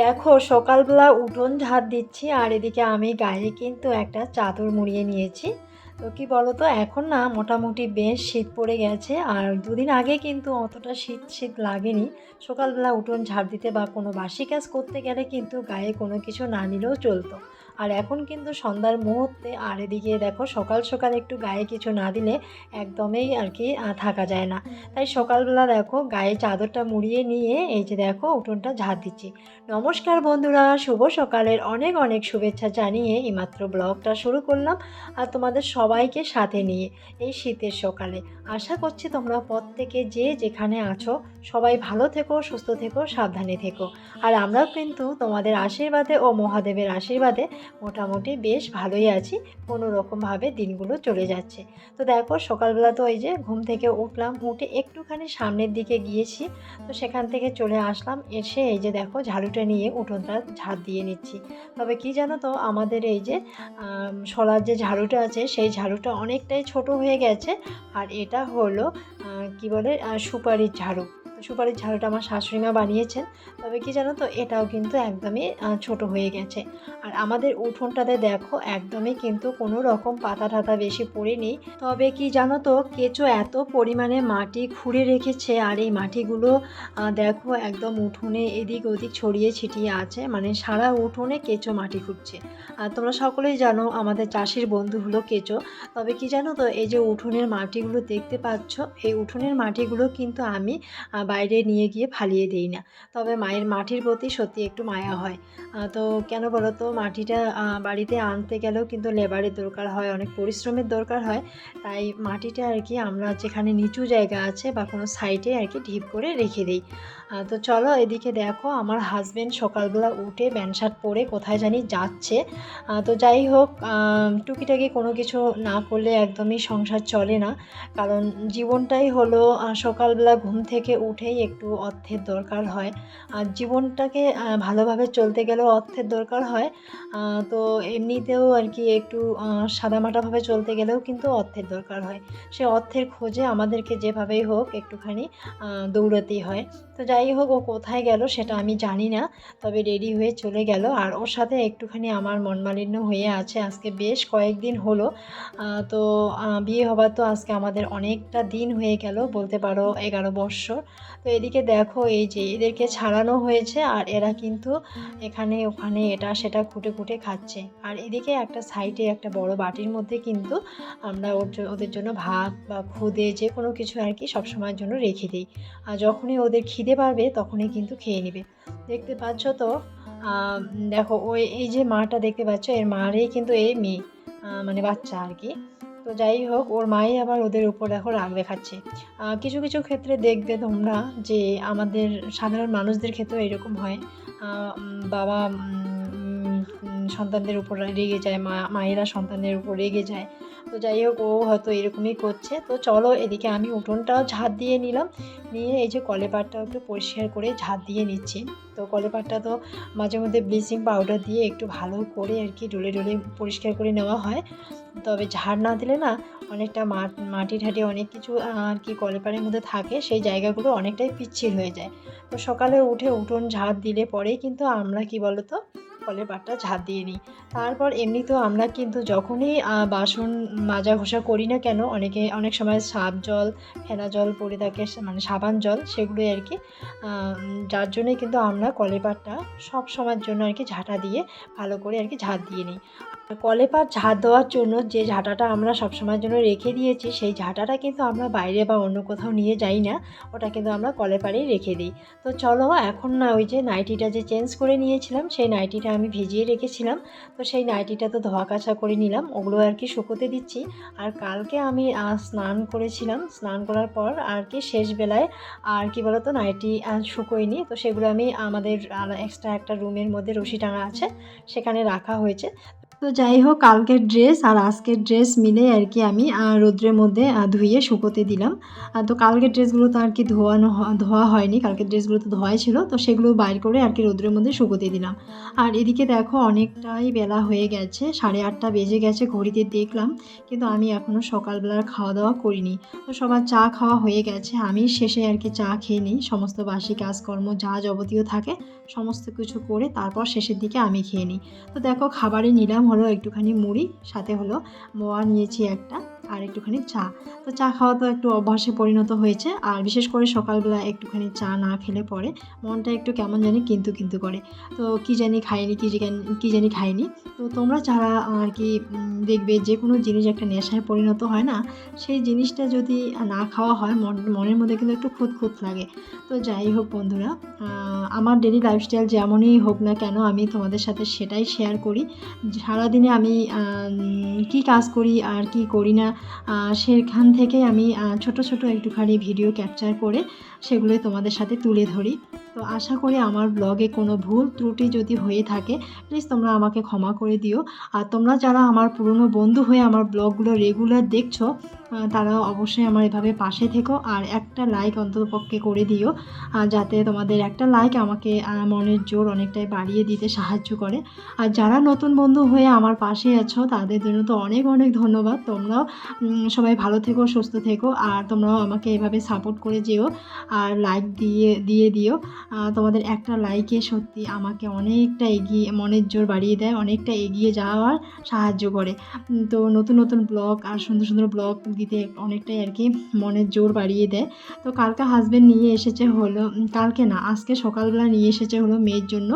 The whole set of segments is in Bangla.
দেখো সকালবেলা উঠোন ঝাড় দিচ্ছি আর এদিকে আমি গায়ে কিন্তু একটা চাদর মুড়িয়ে নিয়েছি। তো কি বলো তো এখন না মোটামুটি বেশ শীত পড়ে গেছে। আর দুদিন আগে কিন্তু অতটা শীত শীত লাগেনি। সকালবেলা উঠোন ঝাড় দিতে বা কোনো বাসি কাজ করতে গেলে কিন্তু গায়ে কোনো কিছু না নিলেও চলতো। আর এখন কিন্তু সন্ধ্যার মুহূর্তে আর এদিকে দেখো সকাল সকাল একটু গায়ে কিছু না দিলে একদমই আর কি থাকা যায় না। তাই সকালবেলা দেখো গায়ে চাদরটা মুড়িয়ে নিয়ে এই যে দেখো উঠোনটা ঝাড় দিচ্ছি। নমস্কার বন্ধুরা শুভ সকালের অনেক অনেক শুভেচ্ছা জানিয়ে এইমাত্র ব্লগটা শুরু করলাম আর তোমাদের সবাইকে সাথে নিয়ে এই শীতের সকালে। আশা করছি তোমরা প্রত্যেকে যে যেখানে আছো সবাই ভালো থেকো সুস্থ থেকো সাবধানে থেকো। আর আমরাও কিন্তু তোমাদের আশীর্বাদে ও মহাদেবের আশীর্বাদে মোটামুটি বেশ ভালোই আছি। কোনো রকমভাবে দিনগুলো চলে যাচ্ছে। তো দেখো, সকালবেলা তো ওই যে ঘুম থেকে উঠলাম, উঠে একটুখানি সামনের দিকে গিয়েছি। তো সেখান থেকে চলে আসলাম, এসে এই যে দেখো, ঝাড়ুটা নিয়ে উঠোনটা ঝাড় দিয়ে নিচ্ছি। তবে কি জানো তো, আমাদের এই যে শলার যে ঝাড়ুটা আছে, সেই ঝাড়ুটা অনেকটাই ছোট হয়ে গেছে। আর এটা হলো কি বলে সুপারির ঝাড়ু। সুপারির ঝালটা আমার শাশুড়ি মা বানিয়েছেন। তবে কি জানো তো, এটাও কিন্তু একদমই ছোট হয়ে গেছে। আর আমাদের উঠোনটাতে দেখো, একদমই কিন্তু কোনো রকম পাতা টাতা বেশি পড়েনি। তবে কি জানো তো, কেঁচো এত পরিমাণে মাটি খুঁড়ে রেখেছে আর এই মাটিগুলো দেখো একদম উঠোনে এদিক ওদিক ছড়িয়ে ছিটিয়ে আছে। মানে সারা উঠোনে কেঁচো মাটি খুঁড়ছে। আর তোমরা সকলেই জানো, আমাদের চাষির বন্ধু হলো কেঁচো। তবে কি জানো তো, এই যে উঠোনের মাটিগুলো দেখতে পাচ্ছ, এই উঠোনের মাটিগুলো কিন্তু আমি বাইরে নিয়ে গিয়ে ফালিয়ে দিই না। তবে মায়ের মাটির প্রতি সত্যি একটু মায়া হয়। তো কেন বলো তো মাটিটা বাড়িতে আনতে গেলেও কিন্তু লেবারের দরকার হয়, অনেক পরিশ্রমের দরকার হয়। তাই মাটিটা আর কি আমরা যেখানে নিচু জায়গা আছে বা কোনো সাইডে আর কি ঢিপ করে রেখে দিই। তো চলো এদিকে দেখো, আমার হাজব্যান্ড সকালবেলা উঠে প্যান্ট শার্ট পরে কোথায় জানি যাচ্ছে। তো যাই হোক টুকিটাকি কোনো কিছু না করলে একদমই সংসার চলে না। কারণ জীবনটাই হলো সকালবেলা ঘুম থেকে উঠেই একটু অর্থের দরকার হয়। আর জীবনটাকে ভালোভাবে চলতে গেলেও অর্থের দরকার হয়। তো এমনিতেও আর কি একটু সাদামাটাভাবে চলতে গেলেও কিন্তু অর্থের দরকার হয়। সে অর্থের খোঁজে আমাদেরকে যেভাবেই হোক একটুখানি দৌড়াতেই হয়। তো যাই হোক, ও কোথায় গেল সেটা আমি জানি না, তবে রেডি হয়ে চলে গেল। আর ওর সাথে একটুখানি আমার মনমালিন্য হয়ে আছে। আজকে বেশ কয়েকদিন হলো। তো বিয়ে হবার তো আজকে আমাদের অনেকটা দিন হয়ে গেল, বলতে পারো এগারো বৎসর। তো এদিকে দেখো, এই যে এদেরকে ছাড়ানো হয়েছে, আর এরা কিন্তু এখানে ওখানে এটা সেটা খুঁটে খুঁটে খাচ্ছে। আর এদিকে একটা সাইডে একটা বড় বাটির মধ্যে কিন্তু আমরা ওর ওদের জন্য ভাত বা খুদে যে কোনো কিছু আর কি সবসময়ের জন্য রেখে দিই। আর যখনই ওদের খিদে পারবে তখনই কিন্তু খেয়ে নেবে। দেখতে পাচ্ছ তো দেখো ওই, এই যে মাটা দেখতে পাচ্ছ, এর মারই কিন্তু এই মেয়ে মানে বাচ্চা আর কি। তো যাই হোক, ওর মাই আবার ওদের উপর দেখো রাগ দেখাচ্ছে। কিছু কিছু ক্ষেত্রে দেখবে তোমরা যে আমাদের সাধারণ মানুষদের ক্ষেত্রেও এরকম হয়। বাবা সন্তানদের উপর রেগে যায়, মা, মায়েরা সন্তানদের উপর রেগে যায়। তো যাই হোক, ও হয়তো এরকমই করছে। তো চলো এদিকে আমি উঠোনটাও ঝাঁট দিয়ে নিলাম। নিয়ে এই যে কলেপাটটাও একটু পরিষ্কার করে ঝাঁট দিয়ে নিচ্ছি। তো কলেপাটটা তো মাঝে মধ্যে ব্লিচিং পাউডার দিয়ে একটু ভালো করে আর কি ডলে ডলে পরিষ্কার করে নেওয়া হয়। তবে ঝাড় না দিলে না অনেকটা মাটি ঠাটি অনেক কিছু আর কি কলেপারের মধ্যে থাকে, সেই জায়গাগুলো অনেকটাই পিচ্ছিল হয়ে যায়। তো সকালে উঠে উঠোন ঝাড় দিলে পরেই কিন্তু আমরা কি বলতো কলের পাটটা ঝাঁপিয়ে দিয়ে নিই। তারপর এমনি তো আমরা কিন্তু যখনই বাসন মাজা ঘষা করি না কেন, অনেকে, অনেক সময় সাপ জল, ফেনা জল পড়ে থাকে মানে সাবান জল, সেগুলোই আর কি। যার জন্যই কিন্তু আমরা কলের পাটটা সব সময়ের জন্য আর কি ঝাঁটা দিয়ে ভালো করে আর কি ঝাঁপ দিয়ে নিই। কলে পাট ঝাঁট দেওয়ার জন্য যে ঝাঁটাটা আমরা সবসময়ের জন্য রেখে দিয়েছি, সেই ঝাঁটাটা কিন্তু আমরা বাইরে বা অন্য কোথাও নিয়ে যাই না। ওটা কিন্তু আমরা কলে পাড়েই রেখে দিই। তো চলো, এখন না ওই যে নাইটিটা যে চেঞ্জ করে নিয়েছিলাম, সেই নাইটিটা আমি ভিজিয়ে রেখেছিলাম। তো সেই নাইটিটা তো ধোয়া কাছা করে নিলাম, ওগুলো আর কি শুকোতে দিচ্ছি। আর কালকে আমি স্নান করেছিলাম। স্নান করার পর আর কি শেষ বেলায় আর কি বলতো, নাইটি শুকোয়নি। তো সেগুলো আমি আমাদের এক্সট্রা একটা রুমের মধ্যে রশি টাঙা আছে, সেখানে রাখা হয়েছে। তো যাই হোক, কালকের ড্রেস আর আজকের ড্রেস মিলে আর কি আমি রোদ্রের মধ্যে ধুয়ে শুকোতে দিলাম। তো কালকের ড্রেসগুলো তো আর কি ধোয়ানো ধোয়া হয়নি। কালকের ড্রেসগুলো তো ধোয়াই ছিল। তো সেগুলো বাইর করে আর কি রোদ্রের মধ্যে শুকোতে দিলাম। আর এদিকে দেখো, অনেকটাই বেলা হয়ে গেছে। সাড়ে আটটা বেজে গেছে, ঘড়িতে দেখলাম। কিন্তু আমি এখনও সকালবেলার খাওয়া দাওয়া করিনি। তো সবার চা খাওয়া হয়ে গেছে। আমি শেষে আর কি চা খেয়ে নিই। সমস্ত বাসি কাজকর্ম যা যাবতীয় থাকে, সমস্ত কিছু করে তারপর শেষের দিকে আমি খেয়ে নিই। তো দেখো, খাবারে নিলাম হলো একটুখানি মুড়ি, সাথে হলো মোয়া নিয়েছি একটা, আর একটুখানি চা। তো চা খাওয়া তো একটু অভ্যাসে পরিণত হয়েছে, আর বিশেষ করে সকালবেলা একটুখানি চা না খেলে পরে মনটা একটু কেমন জানি কিন্তু কিন্তু করে। তো কি জানি খাইনি, কি কি জানি খাইনি। তো তোমরা যারা আর কি দেখবে যে কোনো জিনিস একটা নেশায় পরিণত হয় না, সেই জিনিসটা যদি না খাওয়া হয়, মন, মনের মধ্যে কিন্তু একটু খুঁত খুঁত লাগে। তো যাই হোক বন্ধুরা আমার ডেলি লাইফস্টাইল যেমনই হোক না কেন, আমি তোমাদের সাথে সেটাই শেয়ার করি। সারাদিনে আমি কি কাজ করি আর কি করি না সেখান থেকে আমি ছোট ছোট একটুখানি ভিডিও ক্যাপচার করে সেগুলোই তোমাদের সাথে তুলে ধরি। তো আশা করি আমার ব্লগে কোনো ভুল ত্রুটি যদি হয়ে থাকে প্লিজ তোমরা আমাকে ক্ষমা করে দিও। আর তোমরা যারা আমার পুরনো বন্ধু হয়ে আমার ব্লগগুলো রেগুলার দেখছ আহ, তারা অবশ্যই আমার এভাবে পাশে থেকো আর একটা লাইক অন্ততপক্ষে করে দিও যাতে তোমাদের একটা লাইক আমাকে মনের জোর অনেকটাই বাড়িয়ে দিতে সাহায্য করে। আর যারা নতুন বন্ধু হয়ে আমার পাশে আছো তাদের জন্য তো অনেক অনেক ধন্যবাদ। তোমরাও সবাই ভালো থেকো সুস্থ থেকো আর তোমরাও আমাকে এভাবে সাপোর্ট করে যেও আর লাইক দিয়ে দিয়ে দিও। তোমাদের একটা লাইকে সত্যি আমাকে অনেকটা এগিয়ে মনের জোর বাড়িয়ে দেয় অনেকটা এগিয়ে যাওয়ার সাহায্য করে। তো নতুন নতুন ব্লগ আর সুন্দর সুন্দর ব্লগ দিতে অনেকটাই আর কি মনের জোর বাড়িয়ে দেয়। তো কালকে হাজব্যান্ড নিয়ে এসেছে হলো কালকে না, আজকে সকালবেলা নিয়ে এসেছে হলো মেয়ের জন্য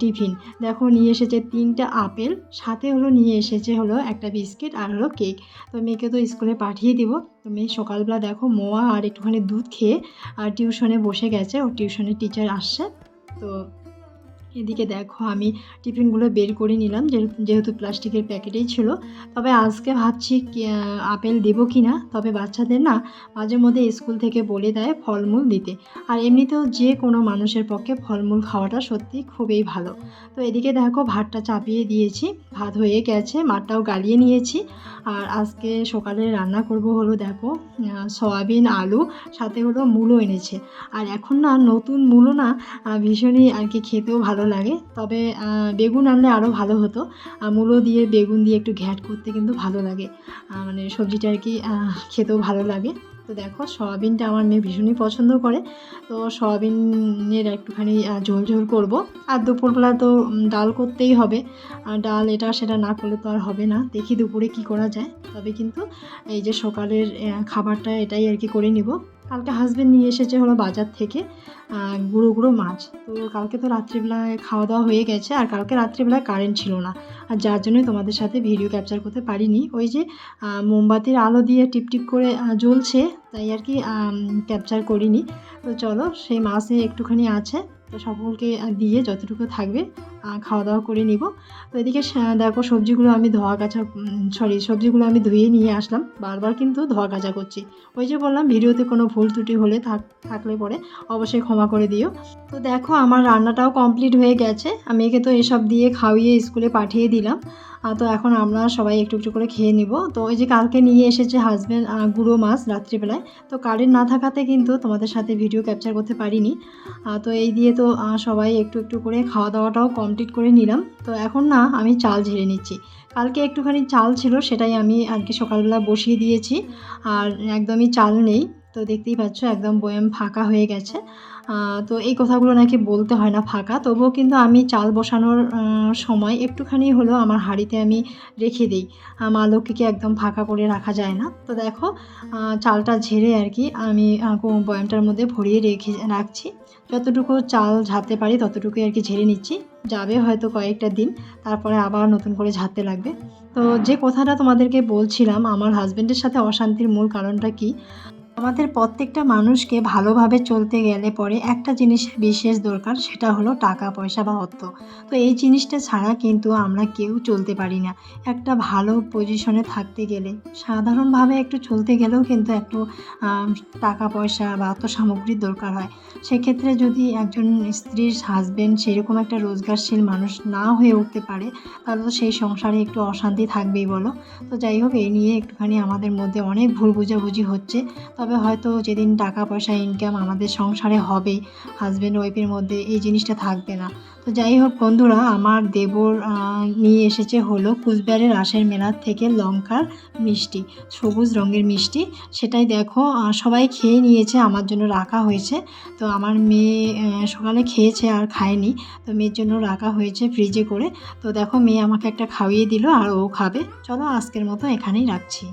টিফিন। দেখো নিয়ে এসেছে তিনটা আপেল, সাথে হলো নিয়ে এসেছে হলো একটা বিস্কিট আর হলো কেক। তো মেয়েকে তো স্কুলে পাঠিয়ে দিব। তো মেয়ে সকালবেলা দেখো মোয়া আর একটুখানি দুধ খেয়ে, আর টিউশনে বসে গেছে। ও টিউশনের টিচার আসছে। তো এদিকে দেখো, আমি টিফিনগুলো বের করে নিলাম যেহেতু প্লাস্টিকের প্যাকেটেই ছিল। তবে আজকে ভাবছি আপেল দেবো কি না? তবে বাচ্চাদের না মাঝে মধ্যে স্কুল থেকে বলে দেয় ফলমূল দিতে। আর এমনিতেও যে কোনো মানুষের পক্ষে ফলমূল খাওয়াটা সত্যি খুবই ভালো। তো এদিকে দেখো, ভাতটা চাপিয়ে দিয়েছি, ভাত হয়ে গেছে, মাঠটাও গালিয়ে নিয়েছি। আর আজকে সকালে রান্না করব হলো দেখো সয়াবিন, আলু, সাথে হলো মূলো এনেছে। আর এখন না নতুন মূলো না ভীষণই আর কি খেতেও ভালো লাগে। তবে বেগুন আনলে আরও ভালো হতো। মূলো দিয়ে, বেগুন দিয়ে একটু ঘ্যাট করতে কিন্তু ভালো লাগে। মানে সবজিটা আর কি খেতেও ভালো লাগে। তো দেখো, সয়াবিনটা আমার মেয়ে ভীষণই পছন্দ করে। তো সয়াবিনের একটুখানি ঝোল ঝোল করব। আর দুপুরবেলা তো ডাল করতেই হবে। আর ডাল এটা সেটা না করলে তো আর হবে না। দেখি দুপুরে কি করা যায়। তবে কিন্তু এই যে সকালের খাবারটা এটাই আর কি করে নিব। কালকে হাজব্যান্ড নিয়ে এসেছে হলো বাজার থেকে গুঁড়ো গুঁড়ো মাছ। তো কালকে তো রাত্রিবেলায় খাওয়া দাওয়া হয়ে গেছে, আর কালকে রাত্রিবেলায় কারেন্ট ছিল না। আর যার জন্যই তোমাদের সাথে ভিডিও ক্যাপচার করতে পারিনি। ওই যে মোমবাতির আলো দিয়ে টিপটিপ করে জ্বলছে, তাই আর কি ক্যাপচার করিনি। তো চলো, সেই মাছে একটুখানি আছে। তো সকলকে দিয়ে যতটুকু থাকবে খাওয়া দাওয়া করে নিব। তো এদিকে দেখো সবজিগুলো আমি ধোয়া কাচা সরি সবজিগুলো আমি ধুয়ে নিয়ে আসলাম। বারবার কিন্তু ধোয়া কাচা করছি। ওই যে বললাম, ভিডিওতে কোনো ভুল ত্রুটি হলে থাক, থাকলে পরে অবশ্যই ক্ষমা করে দিও। তো দেখো আমার রান্নাটাও কমপ্লিট হয়ে গেছে। আমি একে তো এসব দিয়ে খাওয়িয়ে স্কুলে পাঠিয়ে দিলাম। তো এখন আমরা সবাই একটু একটু করে খেয়ে নিব। তো ওই যে কালকে নিয়ে এসেছে হাজব্যান্ড গুঁড়ো মাছ রাত্রিবেলায়। তো কারেন্ট না থাকাতে কিন্তু তোমাদের সাথে ভিডিও ক্যাপচার করতে পারিনি। তো এই দিয়ে তো সবাই একটু একটু করে খাওয়া দাওয়াটাও কমপ্লিট করে নিলাম। তো এখন না, আমি চাল ঝেড়ে নিচ্ছি। কালকে একটুখানি চাল ছিল, সেটাই আমি আর কি সকালবেলা বসিয়ে দিয়েছি। আর একদমই চাল নেই। তো দেখতেই পাচ্ছ একদম বয়াম ফাঁকা হয়ে গেছে। তো এই কথাগুলো নাকি বলতে হয় না ফাঁকা। তবুও কিন্তু আমি চাল বসানোর সময় একটুখানি হলেও আমার হাঁড়িতে আমি রেখে দিই। মা লক্ষ্মীকে একদম ফাঁকা করে রাখা যায় না। তো দেখো চালটা ঝেড়ে আর কি আমি বয়ামটার মধ্যে ভরিয়ে রেখে রাখছি। যতটুকু চাল ঝাড়তে পারি ততটুকুই আর কি ঝেড়ে নিচ্ছি। যাবে হয়তো কয়েকটা দিন, তারপরে আবার নতুন করে ঝাড়তে লাগবে। তো যে কথাটা তোমাদেরকে বলছিলাম, আমার হাজব্যান্ডের সাথে অশান্তির মূল কারণটা কি? আমাদের প্রত্যেকটা মানুষকে ভালোভাবে চলতে গেলে পরে একটা জিনিসের বিশেষ দরকার, সেটা হলো টাকা, পয়সা বা অর্থ। তো এই জিনিসটা ছাড়া কিন্তু আমরা কেউ চলতে পারি না। একটা ভালো পজিশনে থাকতে গেলে, সাধারণভাবে একটু চলতে গেলেও কিন্তু একটু টাকা, পয়সা বা অর্থ সামগ্রীর দরকার হয়। সেক্ষেত্রে যদি একজন স্ত্রীর হাজবেন্ড সেরকম একটা রোজগারশীল মানুষ না হয়ে উঠতে পারে, তাহলে তো সেই সংসারে একটু অশান্তি থাকবেই বলো। তো যাই হোক, এই নিয়ে একটুখানি আমাদের মধ্যে অনেক ভুল বোঝাবুঝি হচ্ছে। তবে হয়তো যেদিন টাকা পয়সা ইনকাম আমাদের সংসারে হবে হাজব্যান্ড ওয়াইফের মধ্যে এই জিনিসটা থাকবে না। তো যাই হোক বন্ধুরা, আমার দেবর নিয়ে এসেছে হলো কুচবিহারের রাসের মেলার থেকে লঙ্কার মিষ্টি, সবুজ রঙের মিষ্টি। সেটাই দেখো সবাই খেয়ে নিয়েছে, আমার জন্য রাখা হয়েছে। তো আমার মেয়ে সকালে খেয়েছে আর খায়নি। তো মেয়ের জন্য রাখা হয়েছে ফ্রিজে করে। তো দেখো, মেয়ে আমাকে একটা খাইয়ে দিল আর ও খাবে। চলো আজকের মতো এখানেই রাখছি।